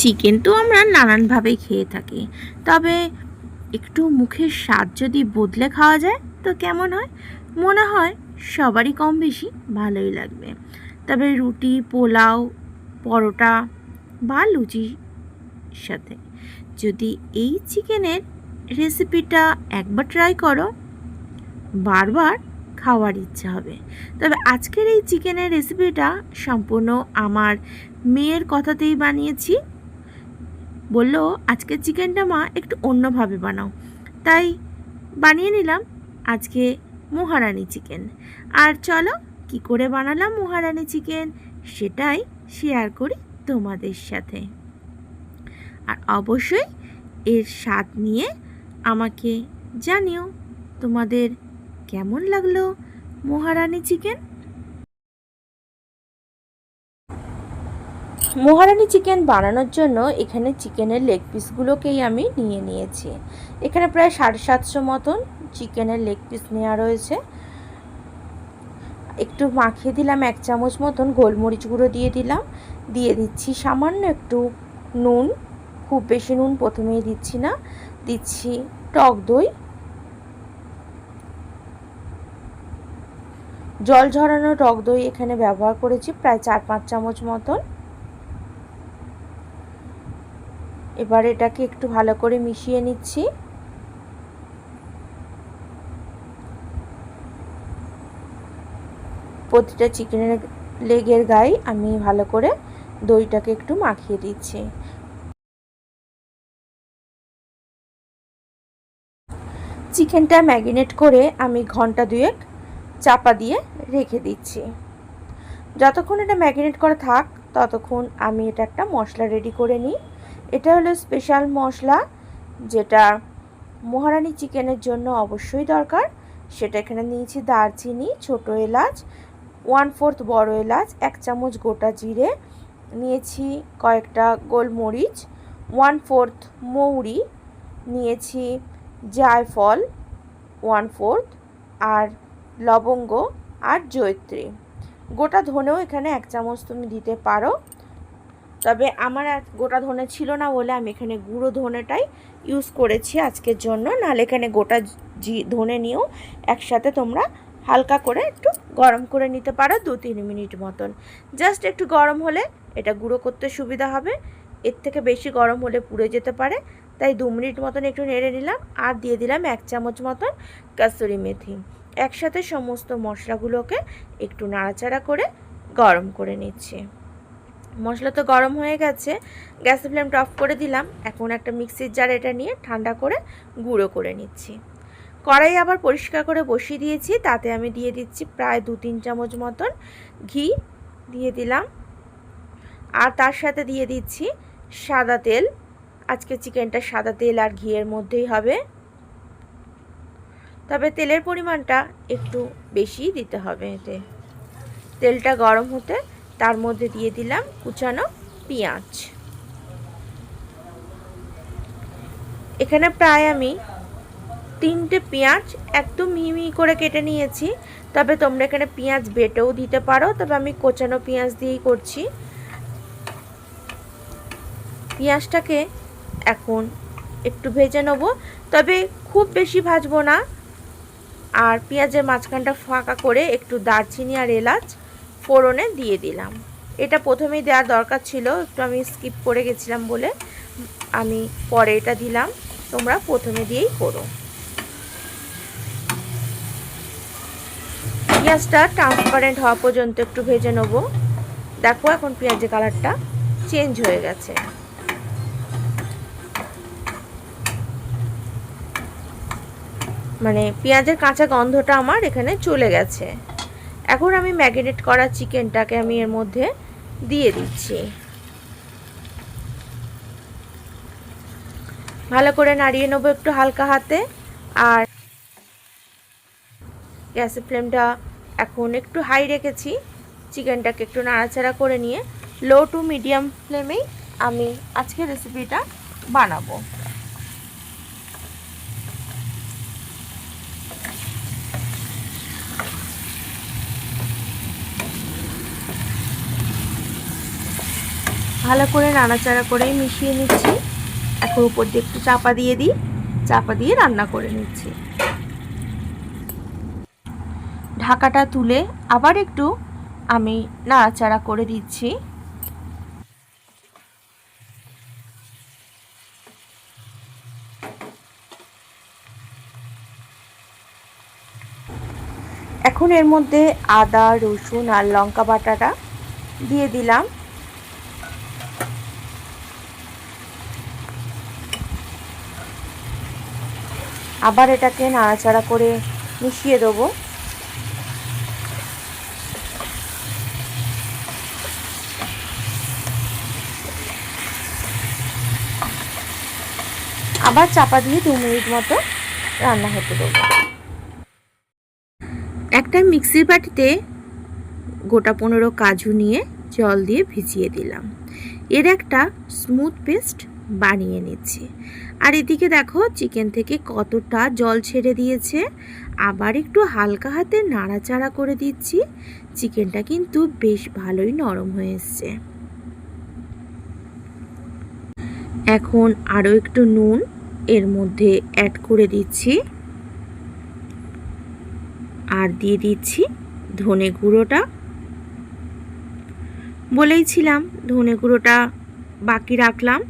Chicken তো আমরা নানানভাবে খেয়ে থাকি। তবে একটু মুখের স্বাদ যদি বদলে খাওয়া যায়, তো কেমন হয়? মনে হয় সবারই কম বেশি ভালোই লাগবে। তবে রুটি, পোলাও, পরোটা বা লুচির সাথে যদি এই চিকেনের রেসিপিটা একবার ট্রাই করো, বারবার খাওয়ার ইচ্ছা হবে। তবে আজকের এই চিকেনের রেসিপিটা সম্পূর্ণ আমার মেয়ের কথাতেই বানিয়েছি। বলল আজকে চিকেনটা মা একটু অন্যভাবে বানাও। তাই বানিয়ে নিলাম আজকে মহারানি চিকেন। আর চলো, কি করে বানালাম মহারানি চিকেন সেটাই শেয়ার করি তোমাদের সাথে। আর অবশ্যই এর স্বাদ নিয়ে আমাকে জানিও তোমাদের কেমন লাগল মহারানি চিকেন। মহারানি চিকেন বানানোর জন্য এখানে চিকেনের লেগ পিসগুলোকেই আমি নিয়ে নিয়েছি। এখানে প্রায় সাড়ে সাতশো মতন চিকেনের লেগ পিস নেওয়া রয়েছে। একটু মাখিয়ে দিলাম, এক চামচ মতন গোলমরিচ গুঁড়ো দিয়ে দিলাম। দিয়ে দিচ্ছি সামান্য একটু নুন, খুব বেশি নুন প্রথমেই দিচ্ছি না। দিচ্ছি টক দই। জল ঝরানো টক দই এখানে ব্যবহার করেছি প্রায় চার পাঁচ চামচ মতন। এবার এটাকে একটু ভালো করে মিশিয়ে নিচ্ছি। প্রতিটা চিকেনের লেগের গায়ে আমি ভালো করে দইটাকে একটু মাখিয়ে দিচ্ছি। চিকেনটা ম্যাগিনেট করে আমি ঘণ্টা দুয়েক চাপা দিয়ে রেখে দিচ্ছি। যতক্ষণ এটা ম্যাগিনেট করা থাক, ততক্ষণ আমি এটা একটা মশলা রেডি করে নিই। এটা হলো স্পেশাল মশলা, যেটা মহারানি চিকেনের জন্য অবশ্যই দরকার। সেটা এখানে নিয়েছি দারচিনি, ছোট এলাচ ওয়ান ফোর্থ বড় এলাচ, এক চামচ গোটা জিরে, নিয়েছি কয়েকটা গোলমরিচ ওয়ান ফোর্থ মৌরি, নিয়েছি জায়ফল ওয়ান ফোর্থ আর লবঙ্গ আর জয়ত্রী। গোটা ধনেও এখানে এক চামচ তুমি দিতে পারো। তবে আমার গোটা ধনে ছিল না বলে আমি এখানে গুঁড়ো ধনেটাই ইউজ করেছি আজকের জন্য। নাহলে এখানে গোটা ধনে নিয়েও একসাথে তোমরা হালকা করে একটু গরম করে নিতে পারো দু তিন মিনিট মতন। জাস্ট একটু গরম হলে এটা গুঁড়ো করতে সুবিধা হবে। এর থেকে বেশি গরম হলে পুড়ে যেতে পারে। তাই দু মিনিট মতন একটু নেড়ে নিলাম আর দিয়ে দিলাম এক চামচ মতন কাসুরি মেথি। একসাথে সমস্ত মশলাগুলোকে একটু নাড়াচাড়া করে গরম করে নিচ্ছি। মশলা তো গরম হয়ে গেছে। গ্যাসের ফ্লেমটা অফ করে দিলাম। এখন একটা মিক্সির জার এটা নিয়ে ঠান্ডা করে গুঁড়ো করে নিচ্ছি। কড়াই আবার পরিষ্কার করে বসিয়ে দিয়েছি। তাতে আমি দিয়ে দিচ্ছি প্রায় দু তিন চামচ মতন ঘি দিয়ে দিলাম। আর তার সাথে দিয়ে দিচ্ছি সাদা তেল। আজকে চিকেনটা সাদা তেল আর ঘিয়ের মধ্যেই হবে। তবে তেলের পরিমাণটা একটু বেশি দিতে হবে এতে। তেলটা গরম হতে তার মধ্যে দিয়ে দিলাম কুচানো পেঁয়াজ। এখানে প্রায় আমি তিনটে পেঁয়াজ একদম মিহি করে কেটে নিয়েছি, তবে তোমরা এখানে পেঁয়াজ বেটেও দিতে পারো, তবে আমি কোচানো পেঁয়াজ দিয়েই করছি। পেঁয়াজটাকে এখন একটু ভেজে নেব, তবে খুব বেশি ভাজবো না। আর পেঁয়াজের মাঝখানটা ফাঁকা করে একটু দারচিনি আর এলাচ ফোড়নে দিয়ে দিলাম। এটা প্রথমেই দেওয়ার দরকার ছিল, একটু আমি স্কিপ করে গেছিলাম বলে আমি পরে এটা দিলাম, তোমরা প্রথমে দিয়েই করো। পেঁয়াজটা ট্রান্সপারেন্ট হওয়া পর্যন্ত একটু ভেজে নেব। দেখো এখন পেঁয়াজের কালারটা চেঞ্জ হয়ে গেছে। মানে পেঁয়াজের কাঁচা গন্ধটা আমার এখানে চলে গেছে। এখন আমি ম্যাগিনেট করা চিকেনটাকে আমি এর মধ্যে দিয়ে দিচ্ছি। ভালো করে নাড়িয়ে নেব একটু হালকা হাতে। আর গ্যাসের ফ্লেমটা এখন একটু হাই রেখেছি। চিকেনটাকে একটু নাড়াচাড়া করে নিয়ে লো টু মিডিয়াম ফ্লেমেই আমি আজকে রেসিপিটা বানাবো। ভালো করে নাড়াচাড়া করে মিশিয়ে নিচ্ছি। এখন উপর দিয়ে একটু চাপা দিয়ে দিই। চাপা দিয়ে রান্না করে নিচ্ছি। ঢাকাটা তুলে আবার একটু আমি নাড়াচাড়া করে দিচ্ছি। এখন এর মধ্যে আদা, রসুন আর লঙ্কা বাটাটা দিয়ে দিলাম। আবার এটাকে নাড়াচাড়া করে মিশিয়ে দেবো। আবার চাপা দিয়ে দু মিনিট মতো রান্না হতে দেবো। একটা মিক্সির বাটিতে গোটা পনেরো কাজু নিয়ে জল দিয়ে ভিজিয়ে দিলাম। এর একটা স্মুথ পেস্ট বানিয়ে নিচ্ছি। আর এদিকে দেখো, চিকেন থেকে কতটা জল ছেড়ে দিয়েছে। আবার একটু হালকা হাতে নাড়াচাড়া করে দিচ্ছি। চিকেনটা কিন্তু বেশ ভালোই নরম হয়ে এসছে। এখন আরও একটু নুন এর মধ্যে অ্যাড করে দিচ্ছি। আর দিয়ে দিচ্ছি ধনে গুঁড়োটা। বলেইছিলাম ধনে গুঁড়োটা বাকি রাখলাম।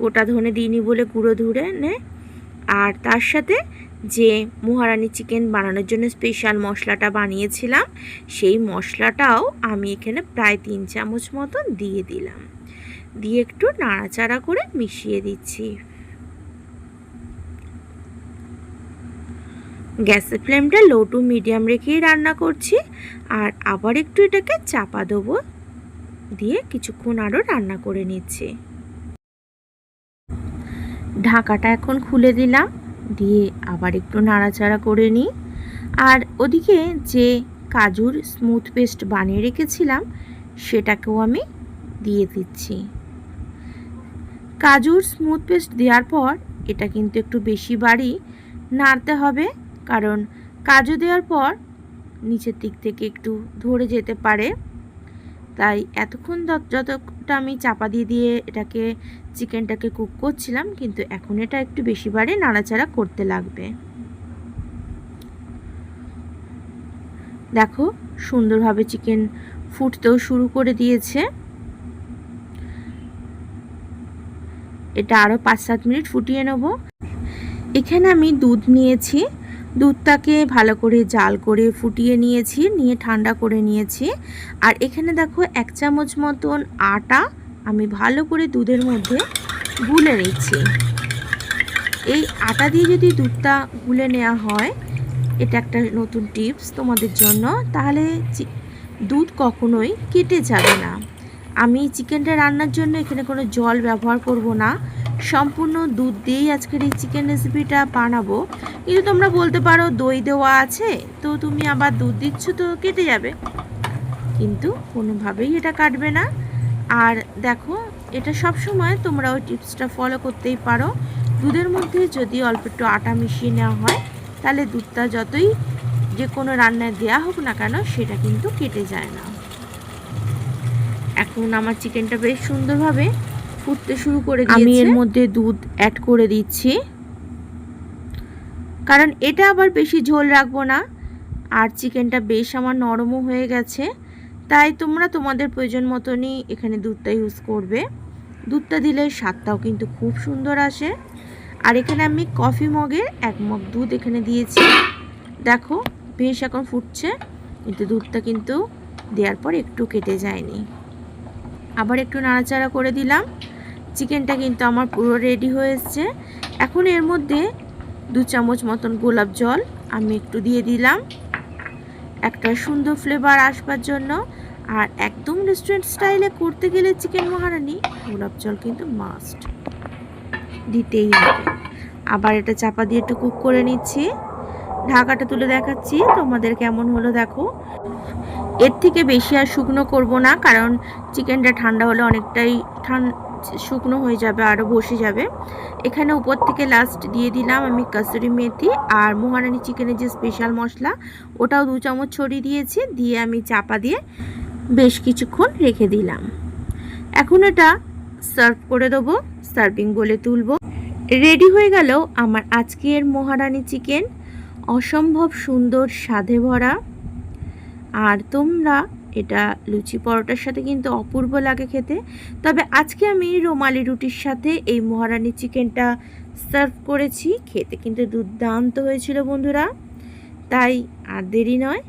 গোটা ধনে দিইনি বলে গুঁড়ো ধুরে নে। আর তার সাথে যে মহারানি চিকেন বানানোর জন্য স্পেশাল মশলাটা বানিয়েছিলাম, সেই মশলাটাও আমি এখানে প্রায় তিন চামচ মতন দিয়ে দিলাম। দিয়ে একটু নাড়াচাড়া করে মিশিয়ে দিচ্ছি। গ্যাসের ফ্লেমটা লো টু মিডিয়াম রেখেই রান্না করছি, আর আবার একটু এটাকে চাপা দেবো। দিয়ে কিছুক্ষণ আরও রান্না করে নিচ্ছি। ঢাকাটা এখন খুলে দিলাম, দিয়ে আবার একটু নাড়াচাড়া করে নিই। আর ওদিকে যে কাজুর স্মুথ পেস্ট বানিয়ে রেখেছিলাম, সেটাকেও আমি দিয়ে দিচ্ছি। কাজুর স্মুথ পেস্ট দেওয়ার পর এটা কিন্তু একটু বেশি বাড়ি নাড়তে হবে, কারণ কাজু দেওয়ার পর নিচের দিক থেকে একটু ধরে যেতে পারে। তাই এতক্ষণ যতটা আমি চাপা দিয়ে দিয়ে এটাকে, চিকেনটাকে কুক করছিলাম, কিন্তু এখন এটা একটু বেশি বারে নাড়াচাড়া করতে লাগবে। দেখো, সুন্দরভাবে চিকেন ফুটতেও শুরু করে দিয়েছে। এটা আরও পাঁচ সাত মিনিট ফুটিয়ে নেব। এখানে আমি দুধ নিয়েছি। দুধটাকে ভালো করে জাল করে ফুটিয়ে নিয়েছি, নিয়ে ঠান্ডা করে নিয়েছি। আর এখানে দেখো এক চামচ মতন আটা আমি ভালো করে দুধের মধ্যে গুলে নিচ্ছি। এই আটা দিয়ে যদি দুধটা গুলে নেওয়া হয়, এটা একটা নতুন টিপস তোমাদের জন্য, তাহলে দুধ কখনোই কেটে যাবে না। আমি চিকেনটা রান্নার জন্য এখানে কোনো জল ব্যবহার করব না। সম্পূর্ণ দুধ দিয়েই আজকের এই চিকেন রেসিপিটা বানাবো। কিন্তু তোমরা বলতে পারো দই দেওয়া আছে, তো তুমি আবার দুধ দিচ্ছ তো কেটে যাবে। কিন্তু কোনোভাবেই এটা কাটবে না। আর দেখো, এটা সব সময় তোমরা ওই টিপসটা ফলো করতেই পারো। দুধের মধ্যে যদি অল্প একটু আটা মিশিয়ে নেওয়া হয়, তাহলে দুধটা যতই যে কোনো রান্নায় দেওয়া হোক না কেন, সেটা কিন্তু কেটে যায় না। এখন আমার চিকেনটা বেশ সুন্দরভাবে ফুটতে শুরু করে আমি এর মধ্যে দুধ অ্যাড করে দিচ্ছি। কারণ এটা আবার বেশি ঝোল রাখব না। আর চিকেনটা বেশ আমার নরমও হয়ে গেছে। তাই তোমরা তোমাদের প্রয়োজন মতনই এখানে দুধটা ইউজ করবে। দুধটা দিলে স্বাদটাও কিন্তু খুব সুন্দর আসে। আর এখানে আমি কফি মগের এক মগ দুধ এখানে দিয়েছি। দেখো বেশ এখন ফুটছে। কিন্তু দুধটা কিন্তু দেওয়ার পর একটু কেটে যায়নি। আবার একটু নাড়াচাড়া করে দিলাম। চিকেনটা কিন্তু আমার পুরো রেডি হয়ে এসছে। এখন এর মধ্যে দু চামচ মতন গোলাপ জল আমি একটু দিয়ে দিলাম। একটা সুন্দর ফ্লেভার আসবার জন্য। আর একদম রেস্টুরেন্ট স্টাইলে করতে গেলে চিকেন মহারানি গোলাপ জল কিন্তু মাস্ট দিতেই হবে। আবার এটা চাপা দিয়ে একটু কুক করে নিচ্ছি। ঢাকাটা তুলে দেখাচ্ছি। তোমাদের কেমন হলো দেখো। এর থেকে বেশি আর শুকনো করব না, কারণ চিকেনটা ঠান্ডা হলে অনেকটাই শুকনো হয়ে যাবে আরও বসে যাবে। এখানে উপর থেকে লাস্ট দিয়ে দিলাম আমি কাসুরি মেথি আর মহারানি চিকেনের যে স্পেশাল মশলা, ওটাও দু চামচ ছড়িয়ে দিয়েছি, দিয়ে আমি চাপা দিয়ে বেশ কিছুক্ষণ রেখে দিলাম। এখন এটা সার্ভ করে দেবো সার্ভিং বলে তুলবো। রেডি হয়ে গেল আমার আজকের মহারানি চিকেন। অসম্ভব সুন্দর, স্বাদে ভরা। আর তোমরা এটা লুচি পরোটার সাথে কিন্তু অপূর্ব লাগে খেতে। তবে আজকে আমি রোমালি রুটির সাথে এই মহারানী চিকেনটা সার্ভ করেছি। খেতে কিন্তু দুর্দান্ত হয়েছিল বন্ধুরা। তাই আর দেরি নয়,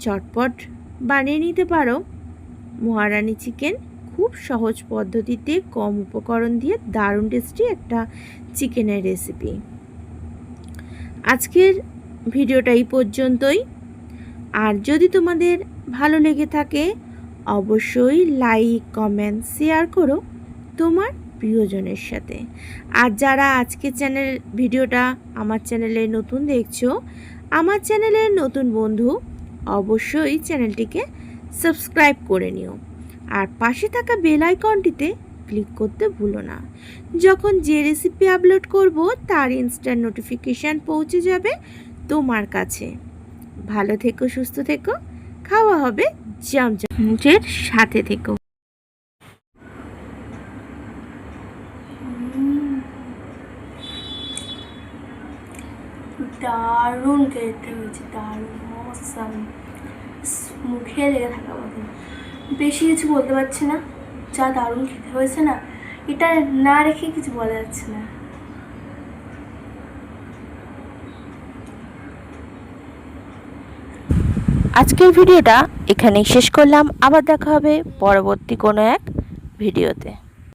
চটপট বানিয়ে নিতে পারো। মহারানী চিকেন খুব সহজ পদ্ধতিতে কম উপকরণ দিয়ে দারুণ টেস্টি একটা চিকেনের রেসিপি। আজকের ভিডিওটা এই পর্যন্তই। আর যদি তোমাদের ভালো লেগে থাকে, অবশ্যই লাইক, কমেন্ট, শেয়ার করো তোমার প্রিয়জনের সাথে। আর যারা আজকের চ্যানেল, ভিডিওটা আমার চ্যানেলে নতুন দেখছ, আমার চ্যানেলের নতুন বন্ধু, অবশ্যই চ্যানেলটিকে সাবস্ক্রাইব করে নিও। আর পাশে থাকা বেল আইকনটিতে ক্লিক করতে ভুলো না। যখন যে রেসিপি আপলোড করব, তার ইনস্ট্যান্ট নোটিফিকেশান পৌঁছে যাবে তোমার কাছে। ভালো থেকো, সুস্থ থেকো। খাওয়া হবে জমজমের সাথে থেকো। দারুণ খেতে হয়েছে, দারুণ অসাম মুখে লেগে থাকা মতন। বেশি কিছু বলতে পারছি না, যা দারুণ খেতে হয়েছে না, এটা না রেখে কিছু বলা যাচ্ছে না। আজকের ভিডিওটা এখানেই শেষ করলাম। আবার দেখা হবে পরবর্তী কোনো এক ভিডিওতে।